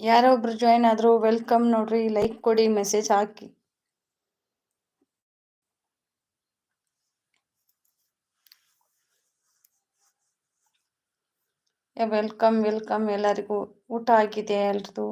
ಯಾರೋ ಒಬ್ರು ಜಾಯಿನ್ ಆದ್ರು ವೆಲ್ಕಮ್ ನೋಡ್ರಿ ಲೈಕ್ ಕೊಡಿ ಮೆಸೇಜ್ ಹಾಕಿ. ವೆಲ್ಕಮ್ ವೆಲ್ಕಮ್ ಎಲ್ಲರಿಗೂ ಊಟ ಆಗಿದೆ ಎಲ್ರದು?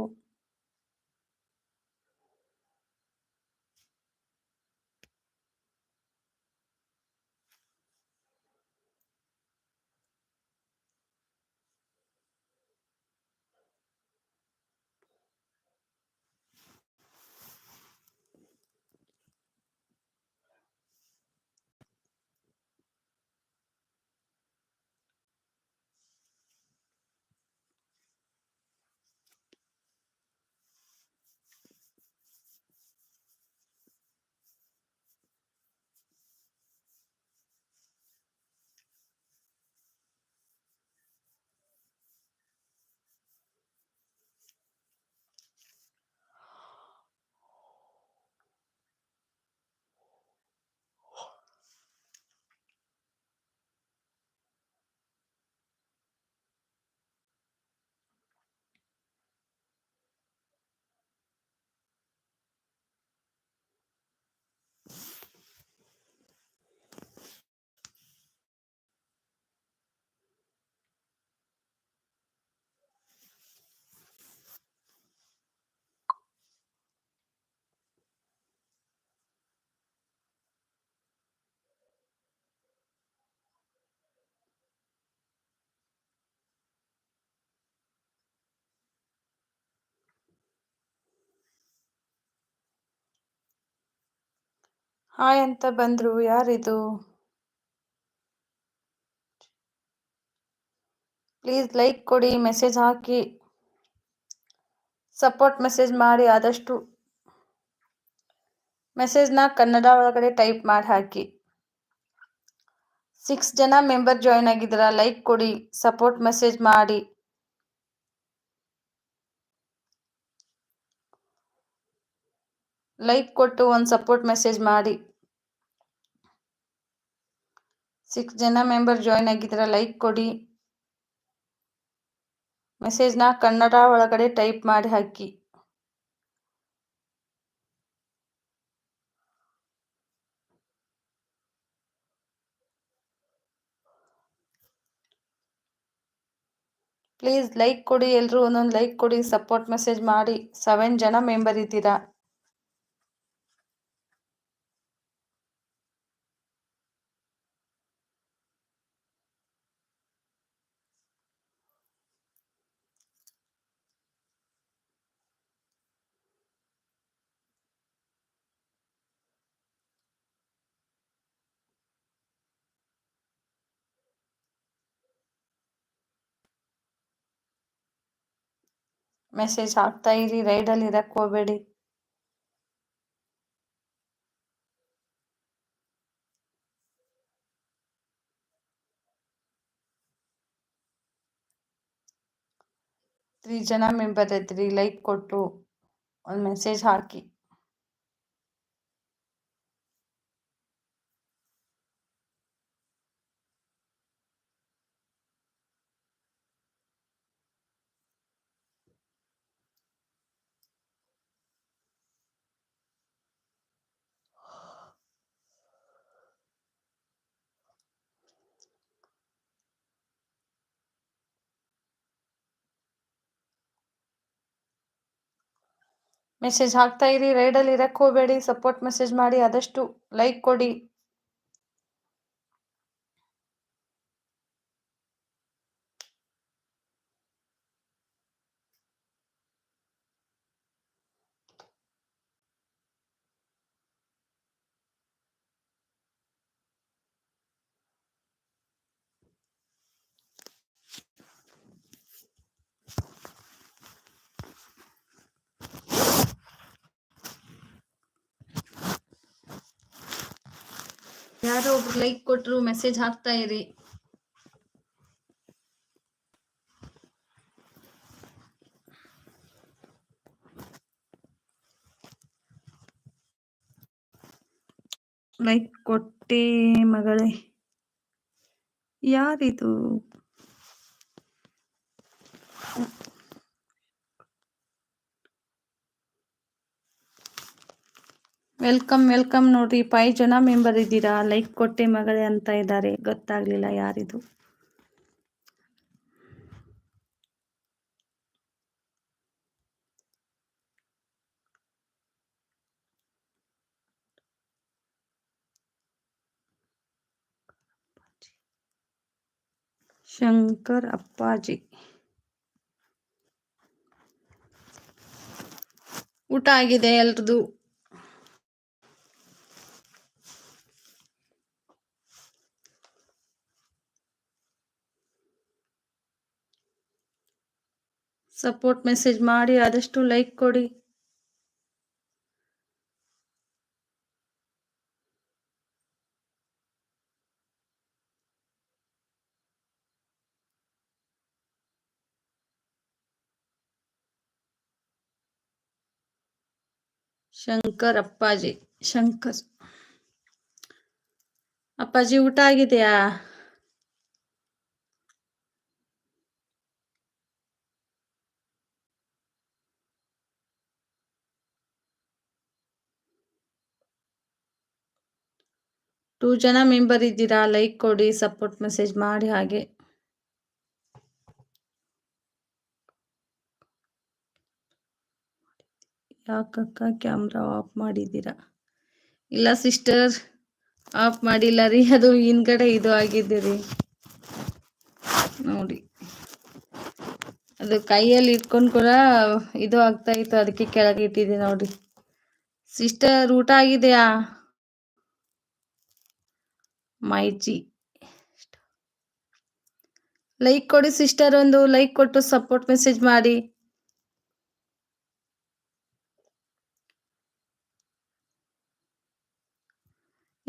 ಹಾಯ್ ಅಂತ ಬಂದ್ರು. ಯಾರಿದು? ಪ್ಲೀಸ್ ಲೈಕ್ ಕೊಡಿ, ಮೆಸೇಜ್ ಹಾಕಿ. ಸಪೋರ್ಟ್ ಮೆಸೇಜ್ ಮಾಡಿ, ಆದಷ್ಟು ಮೆಸೇಜ್ನ ಕನ್ನಡ ಒಳಗಡೆ ಟೈಪ್ ಮಾಡಿ ಹಾಕಿ. ಸಿಕ್ಸ್ ಜನ ಮೆಂಬರ್ ಜಾಯ್ನ್ ಆಗಿದ್ದೀರಾ? ಲೈಕ್ ಕೊಡಿ, ಸಪೋರ್ಟ್ ಮೆಸೇಜ್ ಮಾಡಿ. ಲೈಕ್ ಕೊಟ್ಟು ಒಂದು ಸಪೋರ್ಟ್ ಮೆಸೇಜ್ ಮಾಡಿ. ಸಿಕ್ಸ್ ಜನ ಮೆಂಬರ್ ಜಾಯ್ನ್ ಆಗಿದ್ರ ಲೈಕ್ ಕೊಡಿ. ಮೆಸೇಜ್ನ ಕನ್ನಡ ಒಳಗಡೆ ಟೈಪ್ ಮಾಡಿ ಹಾಕಿ. ಪ್ಲೀಸ್ ಲೈಕ್ ಕೊಡಿ ಎಲ್ಲರೂ ಒಂದೊಂದು ಲೈಕ್ ಕೊಡಿ ಸಪೋರ್ಟ್ ಮೆಸೇಜ್ ಮಾಡಿ. ಸೆವೆನ್ ಜನ ಮೆಂಬರ್ ಇದ್ದೀರಾ. ಮೆಸೇಜ್ ಹಾಕ್ತಾ ಇರಿ ರೈಡಲ್ಲಿ ಇರಕ್ಕೆ ಹೋಗಬೇಡಿ. ತ್ರೀ ಜನ ಮೆಂಬರ್ ಇದ್ರಿ ಲೈಕ್ ಕೊಟ್ಟು ಒಂದು ಮೆಸೇಜ್ ಹಾಕಿ. ಮೆಸೇಜ್ ಹಾಕ್ತಾ ಇರಿ ರೈಡಲ್ಲಿ ಇರಕ್ಕೆ ಹೋಗಬೇಡಿ ಸಪೋರ್ಟ್ ಮೆಸೇಜ್ ಮಾಡಿ ಆದಷ್ಟು ಲೈಕ್ ಕೊಡಿ. ಯಾರೋ ಒಬ್ರು ಲೈಕ್ ಕೊಟ್ಟರು ಮೆಸೇಜ್ ಹಾಕ್ತಾ ಇರಿ. ಲೈಕ್ ಕೊಟ್ಟೆ ಮಗಳೇ. ಯಾರಿದು? ವೆಲ್ಕಮ್ ವೆಲ್ಕಮ್ ನೋಡ್ರಿ. ಫೈವ್ ಜನ ಮೆಂಬರ್ ಇದ್ದೀರಾ? ಲೈಕ್ ಕೊಟ್ಟೆ ಮಗಳೇ ಅಂತ ಇದ್ದಾರೆ. ಗೊತ್ತಾಗ್ಲಿಲ್ಲ ಯಾರಿದು. ಶಂಕರ್ ಅಪ್ಪಾಜಿ. ಊಟ ಆಗಿದೆ ಎಲ್ರದು? ಸಪೋರ್ಟ್ ಮೆಸೇಜ್ ಮಾಡಿ ಆದಷ್ಟು ಲೈಕ್ ಕೊಡಿ. ಶಂಕರ್ ಅಪ್ಪಾಜಿ ಶಂಕರ್. ಅಪ್ಪಾಜಿ ಊಟ ಆಗಿದೆಯಾ? ಟೂ ಜನ ಮೆಂಬರ್ ಇದ್ದೀರಾ? ಲೈಕ್ ಕೊಡಿ, ಸಪೋರ್ಟ್ ಮೆಸೇಜ್ ಮಾಡಿ ಹಾಗೆ. ಯಾಕಕ್ಕ ಕ್ಯಾಮ್ರಾ ಆಫ್ ಮಾಡಿದ್ದೀರಾ? ಇಲ್ಲ ಸಿಸ್ಟರ್, ಆಫ್ ಮಾಡಿಲ್ಲ ರೀ. ಅದು ಹಿಂದ್ಗಡೆ ಇದು ಆಗಿದೆ ರೀ. ನೋಡಿ. ಅದು ಕೈಯಲ್ಲಿ ಇಟ್ಕೊಂಡು ಕೂಡ ಇದು ಆಗ್ತಾ ಇತ್ತು. ಅದಕ್ಕೆ ಕೆಳಗೆ ಇಟ್ಟಿದೆ ನೋಡಿ. ಸಿಸ್ಟರ್, ಊಟ ಆಗಿದೆಯಾ? ಮೈಜಿ. ಲೈಕ್ ಕೊಡಿ ಸಿಸ್ಟರ್, ಒಂದು ಲೈಕ್ ಕೊಟ್ಟು ಸಪೋರ್ಟ್ ಮೆಸೇಜ್ ಮಾಡಿ.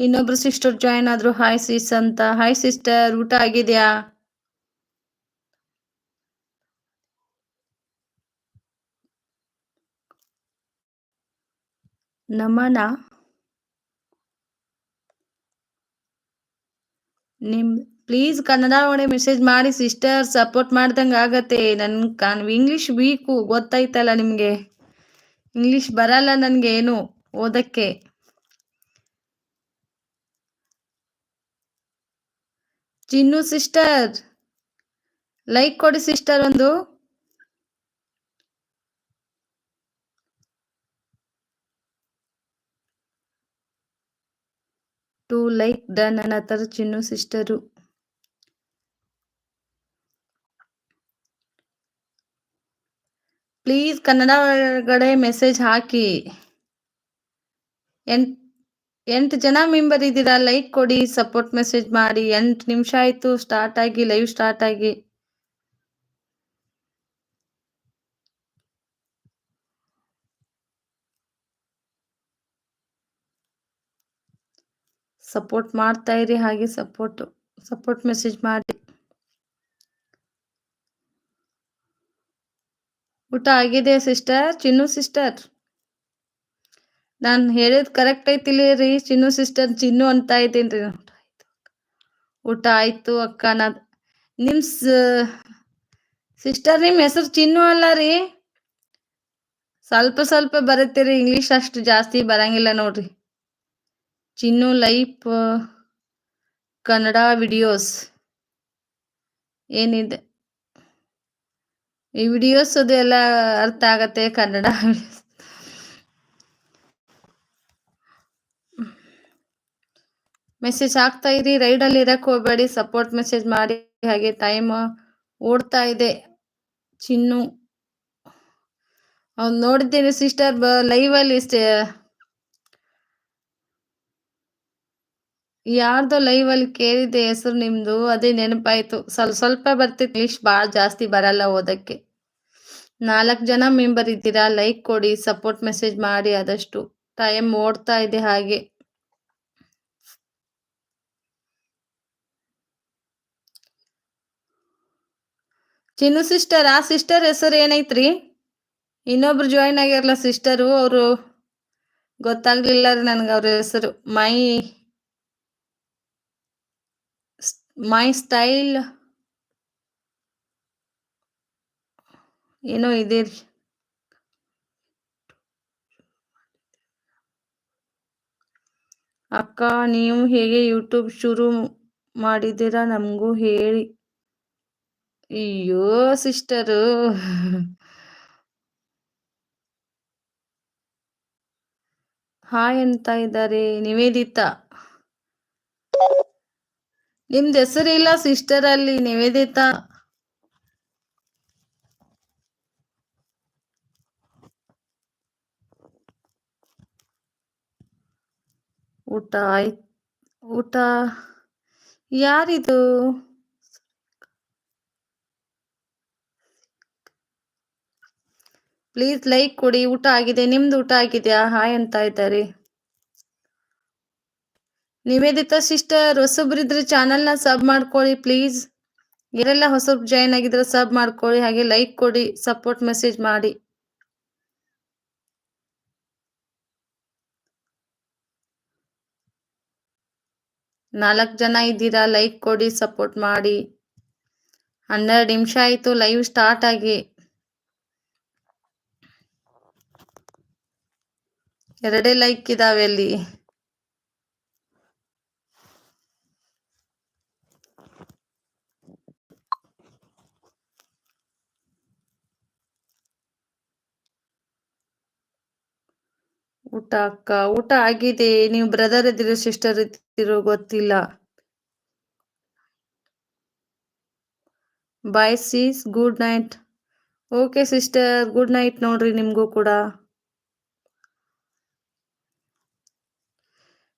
ಇನ್ನೊಬ್ರು ಸಿಸ್ಟರ್ ಜಾಯಿನ್ ಆದ್ರು. ಹಾಯ್ ಸಿಸ್ ಅಂತ. ಹಾಯ್ ಸಿಸ್ಟರ್, ಊಟ ಆಗಿದ್ಯಾ? ನಮನ. ನಿಮ್ ಪ್ಲೀಸ್ ಕನ್ನಡ ಒಳಗೆ ಮೆಸೇಜ್ ಮಾಡಿ ಸಿಸ್ಟರ್ ಸಪೋರ್ಟ್ ಮಾಡ್ದಂಗೆ ಆಗತ್ತೆ. ನನ್ ಕನ್ ಇಂಗ್ಲಿಷ್ ವೀಕು ಗೊತ್ತಾಯ್ತಲ್ಲ ನಿಮ್ಗೆ? ಇಂಗ್ಲಿಷ್ ಬರಲ್ಲ ನನ್ಗೆ ಏನು ಓದಕ್ಕೆ? ಚಿನ್ನು ಸಿಸ್ಟರ್ ಲೈಕ್ ಕೊಡಿ ಸಿಸ್ಟರ್ ಒಂದು ಟು ಲೈಕ್ ಡನ್ ಅನ್ನತ್ತಾರ ಚಿನ್ನು ಸಿಸ್ಟರು. ಪ್ಲೀಸ್ ಕನ್ನಡ ಒಳಗಡೆ ಮೆಸೇಜ್ ಹಾಕಿ. ಎಂಟ್, ಎಂಟು ಜನ ಮೆಂಬರ್ ಇದ್ದೀರಾ? ಲೈಕ್ ಕೊಡಿ, ಸಪೋರ್ಟ್ ಮೆಸೇಜ್ ಮಾಡಿ. ಎಂಟು ನಿಮಿಷ ಆಯ್ತು, ಸ್ಟಾರ್ಟ್ ಆಗಿ, ಲೈವ್ ಸ್ಟಾರ್ಟ್ ಆಗಿ. ಸಪೋರ್ಟ್ ಮಾಡ್ತಾ ಇರಿ ಹಾಗೆ ಸಪೋರ್ಟ್ ಸಪೋರ್ಟ್ ಮೆಸೇಜ್ ಮಾಡಿ. ಊಟ ಆಗಿದೆ ಸಿಸ್ಟರ್ ಚಿನ್ನು ಸಿಸ್ಟರ್ ನಾನು ಹೇಳಿದ್ ಕರೆಕ್ಟ್ ಐತಿಲ್ಲ ರೀ ಚಿನ್ನು ಸಿಸ್ಟರ್ ಚಿನ್ನು ಅಂತ ಐತೇನ್ರಿ ಊಟ ಆಯ್ತು ಅಕ್ಕ. ನಿಮ್ ಸಿಸ್ಟರ್ ನಿಮ್ ಹೆಸರು ಚಿನ್ನು ಅಲ್ಲ ರೀ? ಸ್ವಲ್ಪ ಸ್ವಲ್ಪ ಬರುತ್ತೆ ರೀ ಇಂಗ್ಲಿಷ್ ಅಷ್ಟು ಜಾಸ್ತಿ ಬರಂಗಿಲ್ಲ ನೋಡ್ರಿ. Chinnu life Kannada videos. ಏನಿದೆ? ಈ ವಿಡಿಯೋಸ್ ಎಲ್ಲ ಅರ್ಥ ಆಗತ್ತೆ ಕನ್ನಡ ಮೆಸೇಜ್ ಹಾಕ್ತಾ ಇರಿ ರೈಡಲ್ಲಿ ಇರಕ್ ಹೋಗ್ಬೇಡಿ, ಸಪೋರ್ಟ್ ಮೆಸೇಜ್ ಮಾಡಿ, ಹಾಗೆ ಟೈಮ್ ಓಡ್ತಾ ಇದೆ. ಚಿನ್ನು, ಅವ್ನು ನೋಡಿದ್ದೇನೆ ಸಿಸ್ಟರ್ ಲೈವಲ್ಲಿ ಯಾರ್ದೋ ಲೈವ್ ಅಲ್ಲಿ ಕೇಳಿದೆ ಹೆಸರು ನಿಮ್ದು, ಅದೇ ನೆನಪಾಯ್ತು. ಸ್ವಲ್ಪ ಸ್ವಲ್ಪ ಬರ್ತಿತ್ತು. ಇಂಗ್ಲಿಷ್ ಬಹಳ ಜಾಸ್ತಿ ಬರಲ್ಲ ಓದಕ್ಕೆ. ನಾಲ್ಕು ಜನ ಮೆಂಬರ್ ಇದ್ದೀರಾ? ಲೈಕ್ ಕೊಡಿ ಸಪೋರ್ಟ್ ಮೆಸೇಜ್ ಮಾಡಿ ಆದಷ್ಟು. ಟೈಮ್ ಓಡ್ತಾ ಇದೆ ಹಾಗೆ. ಚಿನ್ನು ಸಿಸ್ಟರ್ ಆ? ಸಿಸ್ಟರ್ ಹೆಸರು ಏನೈತ್ರಿ? ಇನ್ನೊಬ್ರು ಜಾಯಿನ್ ಆಗಿರಲ್ಲ ಸಿಸ್ಟರು ಅವರು ಗೊತ್ತಾಗ್ಲಿಲ್ಲ ರೀ ನನ್ಗೆ ಅವ್ರ ಹೆಸರು. ಮೈ ಮೈ ಸ್ಟೈಲ್ ಏನೋ ಇದೆ. ರೀ ಅಕ್ಕ, ನೀವು ಹೇಗೆ ಯೂಟ್ಯೂಬ್ ಶುರು ಮಾಡಿದ್ದೀರಾ ನಮಗೂ ಹೇಳಿ. ಅಯ್ಯೋ ಸಿಸ್ಟರು ಹಾಯ್ ಅಂತ ಇದ್ದಾರೆ. ನಿವೇದಿತಾ ನಿಮ್ದು ಹೆಸರಿಲ್ಲ ಸಿಸ್ಟರ್ ಅಲ್ಲಿ, ನಿವೇದಿತಾ? ಊಟ ಆಯ್ತು ಊಟ ಯಾರಿದು? ಪ್ಲೀಸ್ ಲೈಕ್ ಕೊಡಿ, ಊಟ ಆಗಿದೆ, ನಿಮ್ದು ಊಟ ಆಗಿದೆಯಾ? ಹಾಯ್ ಅಂತ ಇದ್ದಾರೆ. ನಿವೇದಿತಾ ಸಿಸ್ಟರ್ ಹೊಸಬ್ರಿದ್ರೆ ಚಾನಲ್ನ ಸಬ್ ಮಾಡ್ಕೊಳ್ಳಿ ಪ್ಲೀಸ್ ಯಾರೆಲ್ಲ ಹೊಸಬ್ರು ಜಾಯ್ನ್ ಆಗಿದ್ರೆ ಸಬ್ ಮಾಡ್ಕೊಳ್ಳಿ, ಹಾಗೆ ಲೈಕ್ ಕೊಡಿ ಸಪೋರ್ಟ್ ಮೆಸೇಜ್ ಮಾಡಿ. ನಾಲ್ಕು ಜನ ಇದ್ದೀರಾ ಲೈಕ್ ಕೊಡಿ ಸಪೋರ್ಟ್ ಮಾಡಿ. ಹನ್ನೆರಡು ನಿಮಿಷ ಆಯ್ತು ಲೈವ್ ಸ್ಟಾರ್ಟ್ ಆಗಿ. ಎರಡೇ ಲೈಕ್ ಇದಾವೆ ಅಲ್ಲಿ. ಊಟ ಅಕ್ಕ? ಊಟ ಆಗಿದೆ. ನೀವು ಬ್ರದರ್ ಇದ್ದೀರೋ ಸಿಸ್ಟರ್ ಇದ್ದೀರೋ ಗೊತ್ತಿಲ್ಲ. Bye sis good night okay sister good night ನೋಡ್ರಿ ನಿಮಗೂ ಕೂಡ.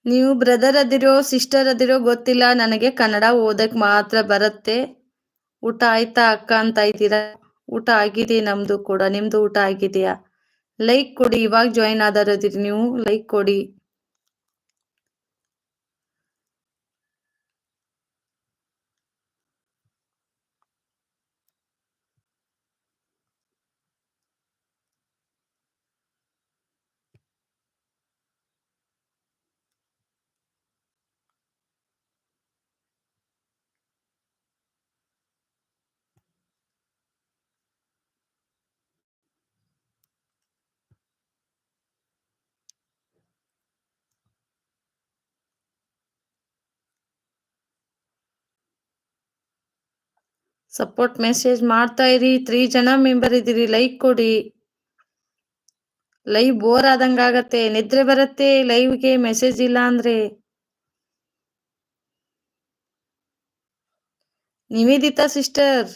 ನೀವು ಬ್ರದರ್ ಅದಿರೋ ಸಿಸ್ಟರ್ ಅದಿರೋ ಗೊತ್ತಿಲ್ಲ. ನನಗೆ ಕನ್ನಡ ಓದಕ್ ಮಾತ್ರ ಬರುತ್ತೆ. ಊಟ ಆಯ್ತಾ ಅಕ್ಕ ಅಂತ ಇದ್ದೀರಾ? ಊಟ ಆಗಿದೆ ನಮ್ದು ಕೂಡ. ನಿಮ್ದು ಊಟ ಆಗಿದೆಯಾ? ಲೈಕ್ ಕೊಡಿ ಇವಾಗ ಜಾಯಿನ್ ಆದಾರದಿರಿ ನೀವು ಲೈಕ್ ಕೊಡಿ. ಸಪೋರ್ಟ್ ಮೆಸೇಜ್ ಮಾಡ್ತಾ ಇರಿ. ತ್ರೀ ಜನ ಮೆಂಬರ್ ಇದ್ದೀರಿ. ಲೈಕ್ ಕೊಡಿ. ಲೈವ್ ಬೋರ್ ಆದಂಗ ಆಗತ್ತೆ. ನಿದ್ರೆ ಬರುತ್ತೆ. ಲೈವ್ಗೆ ಮೆಸೇಜ್ ಇಲ್ಲ ಅಂದ್ರೆ. ನಿವೇದಿತಾ ಸಿಸ್ಟರ್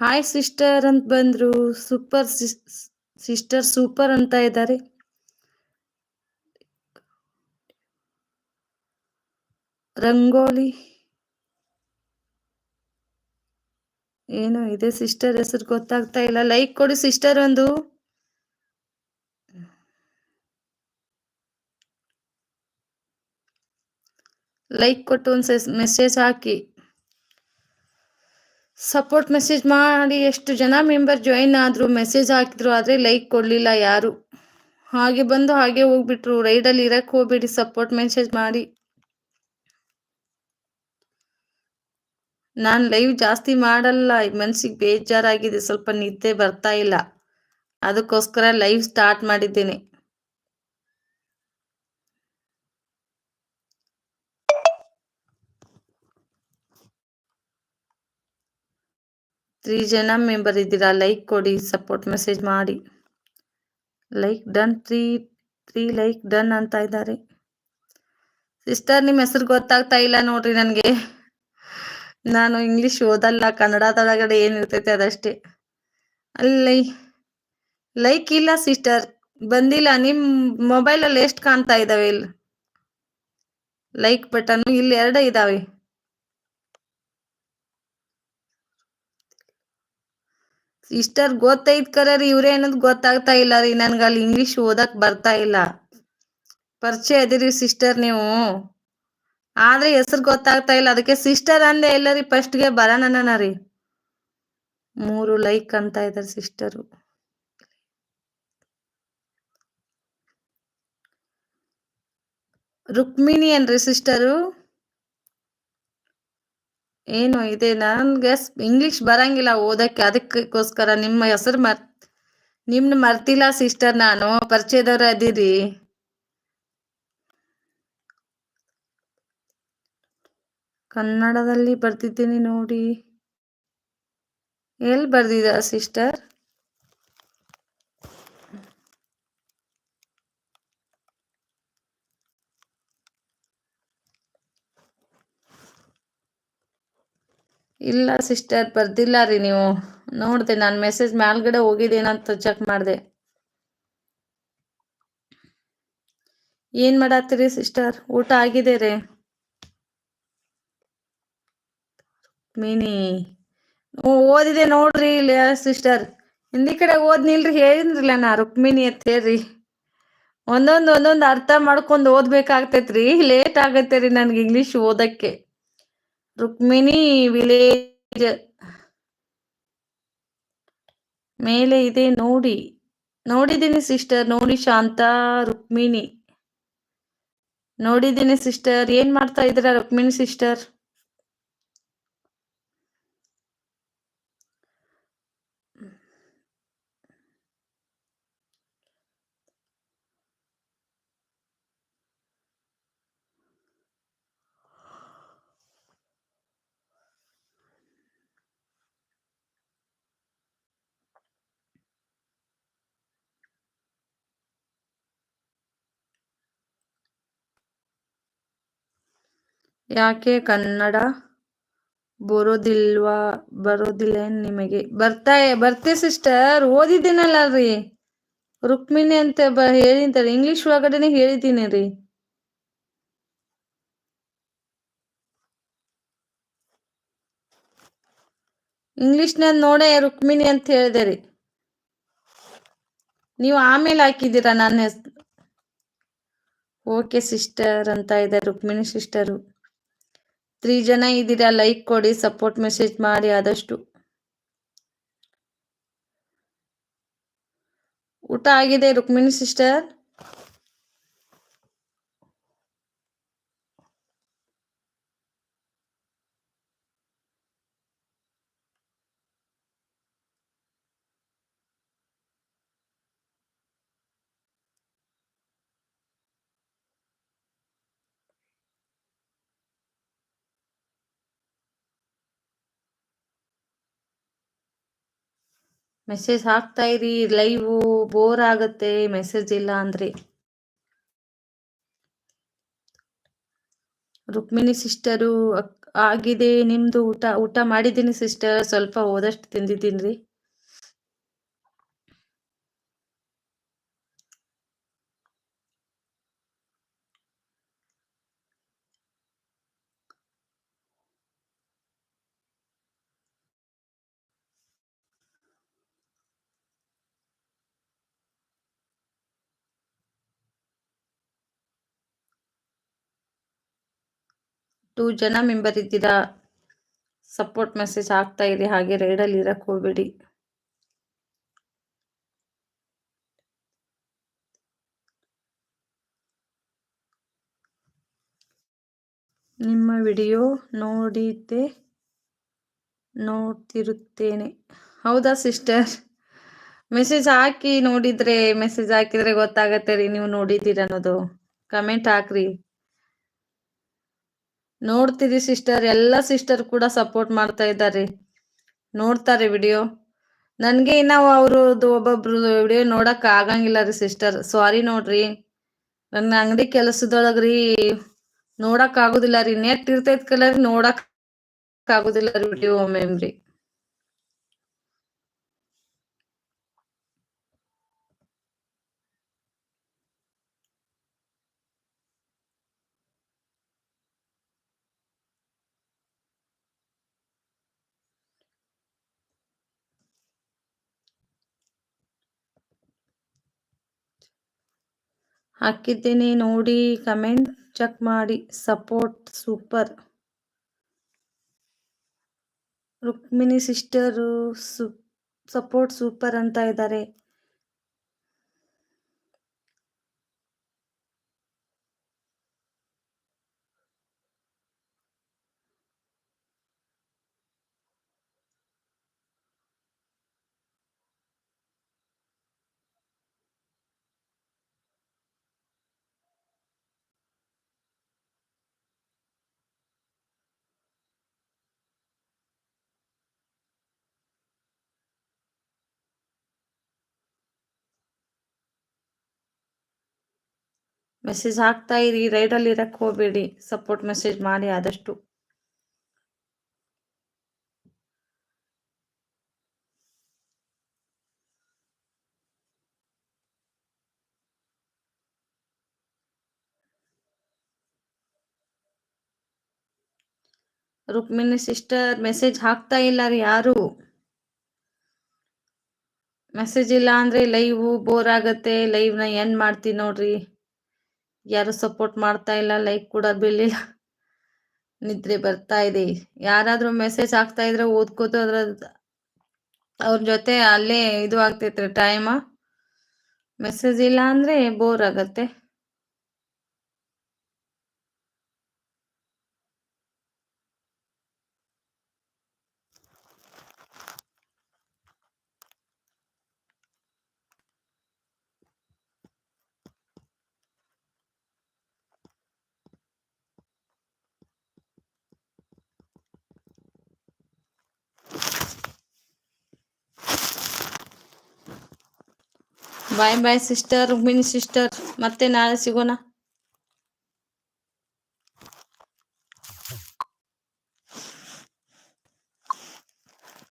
ಹಾಯ್ ಸಿಸ್ಟರ್ ಅಂತ ಬಂದ್ರು. ಸೂಪರ್ ಸಿಸ್ಟರ್ ಸೂಪರ್ ಅಂತ ಇದ್ದಾರೆ. ರಂಗೋಲಿ. ಏನು ಇದೆ ಸಿಸ್ಟರ್ ಹೆಸರು ಗೊತ್ತಾಗ್ತಾ ಇಲ್ಲ. ಲೈಕ್ ಕೊಡಿ ಸಿಸ್ಟರ್ ಒಂದು. ಲೈಕ್ ಕೊಟ್ಟು ಒಂದು ಮೆಸೇಜ್ ಹಾಕಿ. ಸಪೋರ್ಟ್ ಮೆಸೇಜ್ ಮಾಡಿ ಎಷ್ಟು ಜನ ಮೆಂಬರ್ ಜಾಯಿನ್ ಆದ್ರು ಮೆಸೇಜ್ ಹಾಕಿದ್ರು ಆದ್ರೆ ಲೈಕ್ ಕೊಡ್ಲಿಲ್ಲ ಯಾರು. ಹಾಗೆ ಬಂದು ಹಾಗೆ ಹೋಗ್ಬಿಟ್ರು. ರೈಡಲ್ಲಿ ಇರಕ್ ಹೋಗ್ಬೇಡಿ. ಸಪೋರ್ಟ್ ಮೆಸೇಜ್ ಮಾಡಿ. ನಾನು ಲೈವ್ ಜಾಸ್ತಿ ಮಾಡಲ್ಲ, ಮನ್ಸಿಗೆ ಬೇಜಾರಾಗಿದೆ, ಸ್ವಲ್ಪ ನಿದ್ದೆ ಬರ್ತಾ ಇಲ್ಲ. ಅದಕ್ಕೋಸ್ಕರ ಲೈವ್ ಸ್ಟಾರ್ಟ್ ಮಾಡಿದ್ದೇನೆ. ತ್ರೀ ಜನ ಮೆಂಬರ್ ಇದ್ದೀರಾ? ಲೈಕ್ ಕೊಡಿ ಸಪೋರ್ಟ್ ಮೆಸೇಜ್ ಮಾಡಿ. Like done three three like done ಅಂತ ಇದ್ದಾರೆ. ಸಿಸ್ಟರ್ ನಿಮ್ಮ ಹೆಸರು ಗೊತ್ತಾಗ್ತಾ ಇಲ್ಲ ನೋಡ್ರಿ ನನಗೆ. ನಾನು ಇಂಗ್ಲಿಷ್ ಓದಲ್ಲ, ಕನ್ನಡದೊಳಗಡೆ ಏನಿರ್ತೈತೆ ಅದಷ್ಟೇ. ಅಲ್ಲಿ ಲೈಕ್ ಇಲ್ಲ ಸಿಸ್ಟರ್ ಬಂದಿಲ್ಲ, ನಿಮ್ ಮೊಬೈಲ್ ಅಲ್ಲಿ ಎಷ್ಟು ಕಾಣ್ತಾ ಇದಾವೆ ಇಲ್ಲಿ? ಲೈಕ್ ಬಟನ್ ಇಲ್ಲಿ ಎರಡು ಇದಾವೆ. ಸಿಸ್ಟರ್ ಗೊತ್ತೈತ್ ಕರೀ ಇವ್ರೇ ಅನ್ನೋದು ಗೊತ್ತಾಗ್ತಾ ಇಲ್ಲ ರೀ ನನ್ಗೆ ಅಲ್ಲಿ ಇಂಗ್ಲಿಷ್ ಓದಕ್ ಬರ್ತಾ ಇಲ್ಲ. ಪರಿಚಯ ಅದಿರಿ ಸಿಸ್ಟರ್ ನೀವು. ಆದ್ರೆ ಹೆಸರು ಗೊತ್ತಾಗ್ತಾ ಇಲ್ಲ. ಅದಕ್ಕೆ ಸಿಸ್ಟರ್ ಅಂದೆ ಇಲ್ಲ ರೀ ಫಸ್ಟ್ಗೆ ಬರೋಣ ರೀ. ಮೂರು ಲೈಕ್ ಅಂತ ಇದಾರೆ ಸಿಸ್ಟರು ರುಕ್ಮಿಣಿ ಏನ್ರಿ ಸಿಸ್ಟರು ಏನು ಇದೆ? ನನ್ಗೆ ಇಂಗ್ಲಿಷ್ ಬರಂಗಿಲ್ಲ ಓದಕ್ಕೆ. ಅದಕ್ಕೋಸ್ಕರ ನಿಮ್ಮ ಹೆಸರು ಮರ್, ನಿಮ್ನ ಮರ್ತಿಲ್ಲ ಸಿಸ್ಟರ್ ನಾನು. ಪರಿಚಯದವ್ರ ಅದಿರಿ ಕನ್ನಡದಲ್ಲಿ ಬರ್ದಿದ್ದೀನಿ ನೋಡಿ. ಎಲ್ಲಿ ಬರ್ದಿದ ಸಿಸ್ಟರ್? ಇಲ್ಲ ಸಿಸ್ಟರ್, ಬರ್ದಿಲ್ಲ ರೀ ನೀವು. ನೋಡ್ದೆ, ನಾನು ಮೆಸೇಜ್ ಮೇಲ್ಗಡೆ ಹೋಗಿದ್ದೇನಂತ ಚೆಕ್ ಮಾಡಿದೆ. ಏನ್ ಮಾಡತ್ತೀರಿ ಸಿಸ್ಟರ್? ಊಟ ಆಗಿದೆ ರೀ? ಮೀನಿ. ಓದಿದೆ ನೋಡ್ರಿ ಇಲ್ಲಿ ಸಿಸ್ಟರ್ ಹಿಂದಿ ಕಡೆ ಓದ್ ನಿಲ್ರಿ ಹೇಳಿದ್ರಲ್ಲ ನಾ ರುಕ್ಮಿಣಿ ಅಂತ ಹೇಳ್ರಿ. ಒಂದೊಂದು ಒಂದೊಂದು ಅರ್ಥ ಮಾಡ್ಕೊಂಡು ಓದ್ಬೇಕಾಗ್ತೈತ್ರಿ ಲೇಟ್ ಆಗತ್ತೆ ರೀ ನನ್ಗೆ ಇಂಗ್ಲಿಷ್ ಓದಕ್ಕೆ. ರುಕ್ಮಿಣಿ ವಿಲೇಜ್ ಮೇಲೆ ಇದೆ ನೋಡಿ. ನೋಡಿದ್ದೀನಿ ಸಿಸ್ಟರ್ ನೋಡಿ ಶಾಂತ, ರುಕ್ಮಿಣಿ. ನೋಡಿದ್ದೀನಿ ಸಿಸ್ಟರ್ ಏನ್ ಮಾಡ್ತಾ ಇದ್ದೀರಾ ರುಕ್ಮಿಣಿ ಸಿಸ್ಟರ್ ಯಾಕೆ ಕನ್ನಡ ಬರೋದಿಲ್ವಾ? ಬರೋದಿಲ್ಲ ನಿಮಗೆ? ಬರ್ತಾ ಬರ್ತೆ ಸಿಸ್ಟರ್ ಓದಿದ್ದೀನಲ್ಲ ರೀ ರುಕ್ಮಿಣಿ ಅಂತ ಬ ಹೇಳಿಂತಾರೆ ಇಂಗ್ಲಿಷ್ ಒಳಗಡೆನೆ ಹೇಳಿದ್ದೀನಿ ರೀ. ಇಂಗ್ಲಿಷ್ನ ನೋಡೇ ರುಕ್ಮಿಣಿ ಅಂತ ಹೇಳಿದೆ ರೀ. ನೀವು ಆಮೇಲೆ ಹಾಕಿದ್ದೀರಾ ನನ್ನ ಓಕೆ ಸಿಸ್ಟರ್ ಅಂತ ಇದೆ ರುಕ್ಮಿಣಿ ಸಿಸ್ಟರು ತ್ರೀ ಜನ ಇದ್ದೀರಾ ಲೈಕ್ ಕೊಡಿ ಸಪೋರ್ಟ್ ಮೆಸೇಜ್ ಮಾಡಿ ಆದಷ್ಟು. ಊಟ ಆಗಿದೆ ರುಕ್ಮಿಣಿ ಸಿಸ್ಟರ್ ಮೆಸೇಜ್ ಹಾಕ್ತಾ ಇರಿ ಲೈವ್ ಬೋರ್ ಆಗತ್ತೆ ಮೆಸೇಜ್ ಇಲ್ಲ ಅಂದ್ರಿ. ರುಕ್ಮಿಣಿ ಸಿಸ್ಟರು ಆಗಿದೆ, ನಿಮ್ದು ಊಟ ಊಟ ಮಾಡಿದ್ದೀನಿ ಸಿಸ್ಟರ್ ಸ್ವಲ್ಪ ಹೋದಷ್ಟು ತಿಂದಿದ್ದೀನಿ ಟೂ ಜನ ಮೆಂಬರ್ ಇದ್ದೀರಾ ಸಪೋರ್ಟ್ ಮೆಸೇಜ್ ಆಗ್ತಾ ಇದೆ. ಹಾಗೆ ರೈಡಲ್ಲಿ ಇರಕ್ಕೆ ಹೋಗ್ಬೇಡಿ. ನಿಮ್ಮ ವಿಡಿಯೋ ನೋಡಿದ್ದೆ, ನೋಡ್ತಿರುತ್ತೇನೆ. ಹೌದಾ ಸಿಸ್ಟರ್ ಮೆಸೇಜ್ ಹಾಕಿ ನೋಡಿದ್ರೆ ಮೆಸೇಜ್ ಹಾಕಿದ್ರೆ ಗೊತ್ತಾಗತ್ತೆ ರೀ ನೀವು ನೋಡಿದ್ದೀರ ಅನ್ನೋದು. ಕಮೆಂಟ್ ಹಾಕ್ರಿ. ನೋಡ್ತೀರಿ ಸಿಸ್ಟರ್ ಎಲ್ಲ ಸಿಸ್ಟರ್ ಕೂಡ ಸಪೋರ್ಟ್ ಮಾಡ್ತಾ ಇದ್ದಾರೆ. ನೋಡ್ತಾರೆ ವಿಡಿಯೋ ನನಗೆ ಇನ್ನ ಅವ್ರದ್ದು ಒಬ್ಬೊಬ್ರು ವಿಡಿಯೋ ನೋಡಕ್ ಆಗಂಗಿಲ್ಲ ರೀ ಸಿಸ್ಟರ್ ಸಾರಿ ನೋಡ್ರಿ. ನನ್ನ ಅಂಗಡಿ ಕೆಲಸದೊಳಗ್ರಿ ನೋಡಕ್ ಆಗುದಿಲ್ಲ ರೀ. ನೆಟ್ ಇರ್ತೈತ್ ಕಲರ್ ನೋಡಕ್ ಆಗುದಿಲ್ಲ ರೀ ವಿಡಿಯೋ ಮೆಮ್ರಿ ಹಾಕಿದ್ದೀನಿ. ನೋಡಿ ಕಮೆಂಟ್ ಚೆಕ್ ಮಾಡಿ. Support super. Rukmini sister support super ಅಂತ ಇದ್ದಾರೆ. ಮೆಸೇಜ್ ಹಾಕ್ತಾ ಇರಿ ರೈಡಲ್ಲಿ ಇರಕ್ಕೆ ಹೋಗಬೇಡಿ. ಸಪೋರ್ಟ್ ಮೆಸೇಜ್ ಮಾಡಿ ಆದಷ್ಟು. ರುಕ್ಮಿಣಿ ಸಿಸ್ಟರ್ ಮೆಸೇಜ್ ಹಾಕ್ತಾ ಇಲ್ಲ ರೀ ಯಾರು? ಮೆಸೇಜ್ ಇಲ್ಲ ಅಂದ್ರೆ ಲೈವ್ ಬೋರ್ ಆಗತ್ತೆ. ಲೈವ್ನ ಎಂಡ್ ಮಾಡ್ತೀನಿ ನೋಡ್ರಿ. ಯಾರು ಸಪೋರ್ಟ್ ಮಾಡ್ತಾ ಇಲ್ಲ ಲೈಕ್ ಕೂಡ ಬೀಳಿಲ್ಲ ನಿದ್ರೆ ಬರ್ತಾ ಇದೆ. ಯಾರಾದ್ರೂ ಮೆಸೇಜ್ ಆಗ್ತಾ ಇದ್ರೆ ಓದ್ಕೋತು ಅದ್ರ ಅವ್ರ ಜೊತೆ ಅಲ್ಲೇ ಇದು ಆಗ್ತೈತ್ರಿ ಟೈಮ್ ಮೆಸೇಜ್ ಇಲ್ಲ ಅಂದ್ರೆ ಬೋರ್ ಆಗತ್ತೆ. Bye bye sister Rukmini sister ಮತ್ತೆ ನಾಳೆ ಸಿಗೋಣ.